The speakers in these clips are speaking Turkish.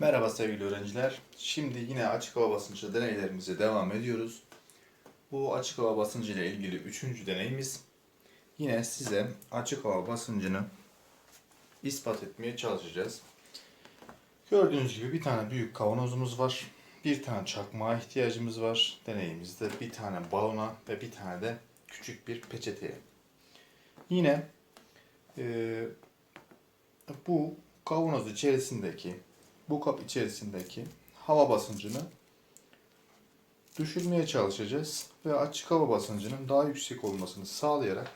Merhaba sevgili öğrenciler. Şimdi yine açık hava basıncı deneylerimize devam ediyoruz. Bu açık hava basıncı ile ilgili üçüncü deneyimiz. Yine size açık hava basıncını ispat etmeye çalışacağız. Gördüğünüz gibi bir tane büyük kavanozumuz var. Bir tane çakmağa ihtiyacımız var. Deneyimizde bir tane balona ve bir tane de küçük bir peçeteye. Yine eee, bu kavanoz içerisindeki bu kap içerisindeki hava basıncını düşürmeye çalışacağız ve açık hava basıncının daha yüksek olmasını sağlayarak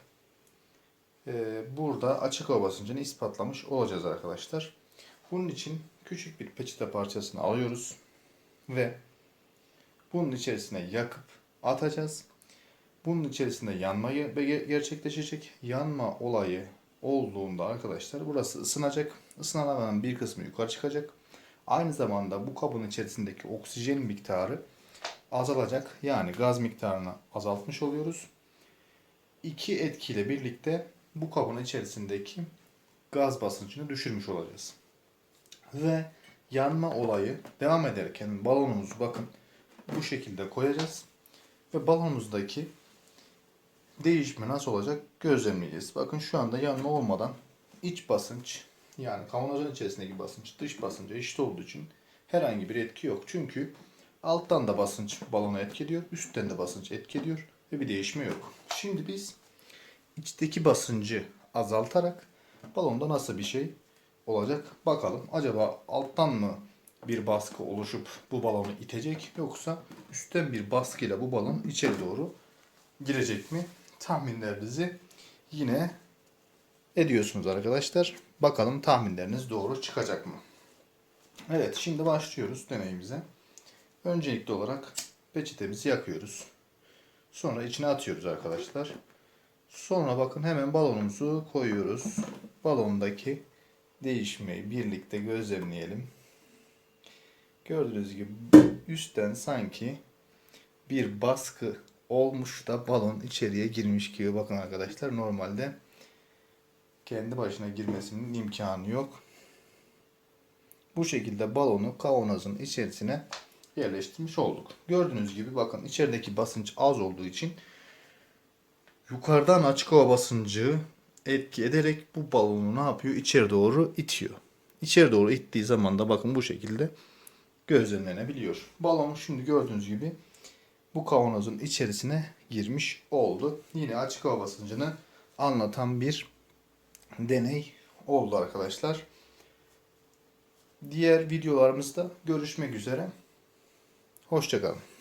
eee, burada açık hava basıncını ispatlamış olacağız arkadaşlar. Bunun için küçük bir peçete parçasını alıyoruz ve bunun içerisine yakıp atacağız. Bunun içerisinde yanma ge- ge- gerçekleşecek. Yanma olayı olduğunda arkadaşlar burası ısınacak. Isınan havanın bir kısmı yukarı çıkacak. Aynı zamanda bu kabın içerisindeki oksijen miktarı azalacak. Yani gaz miktarını azaltmış oluyoruz. İki etkiyle birlikte bu kabın içerisindeki gaz basıncını düşürmüş olacağız. Ve yanma olayı devam ederken balonumuzu bakın bu şekilde koyacağız. Ve balonumuzdaki değişme nasıl olacak gözlemleyeceğiz. Bakın şu anda yanma olmadan iç basınç yani kavanozun içerisindeki basınç dış basınca eşit olduğu için herhangi bir etki yok. Çünkü alttan da basınç balona etki üstten de basınç etki ve bir değişme yok. Şimdi biz içteki basıncı azaltarak balonda nasıl bir şey olacak bakalım. Acaba alttan mı bir baskı oluşup bu balonu itecek yoksa üstten bir baskıyla bu balon içeri doğru girecek mi? Tahminlerinizi yine ediyorsunuz arkadaşlar. Bakalım tahminleriniz doğru çıkacak mı? Evet şimdi başlıyoruz deneyimize. Öncelikli olarak peçetemizi yakıyoruz. Sonra içine atıyoruz arkadaşlar. Sonra bakın hemen balonumuzu koyuyoruz. Balondaki değişmeyi birlikte gözlemleyelim. Gördüğünüz gibi üstten sanki bir baskı olmuş da balon içeriye girmiş gibi bakın arkadaşlar normalde kendi başına girmesinin imkanı yok. Bu şekilde balonu kavanozun içerisine yerleştirmiş olduk. Gördüğünüz gibi bakın içerideki basınç az olduğu için yukarıdan açık hava basıncı etki ederek bu balonu ne yapıyor? İçeri doğru itiyor. İçeri doğru ittiği zaman da bakın bu şekilde gözlemlenebiliyor. Balon şimdi gördüğünüz gibi bu kavanozun içerisine girmiş oldu. Yine açık hava basıncını anlatan bir deney oldu arkadaşlar. Diğer videolarımızda görüşmek üzere. Hoşçakalın.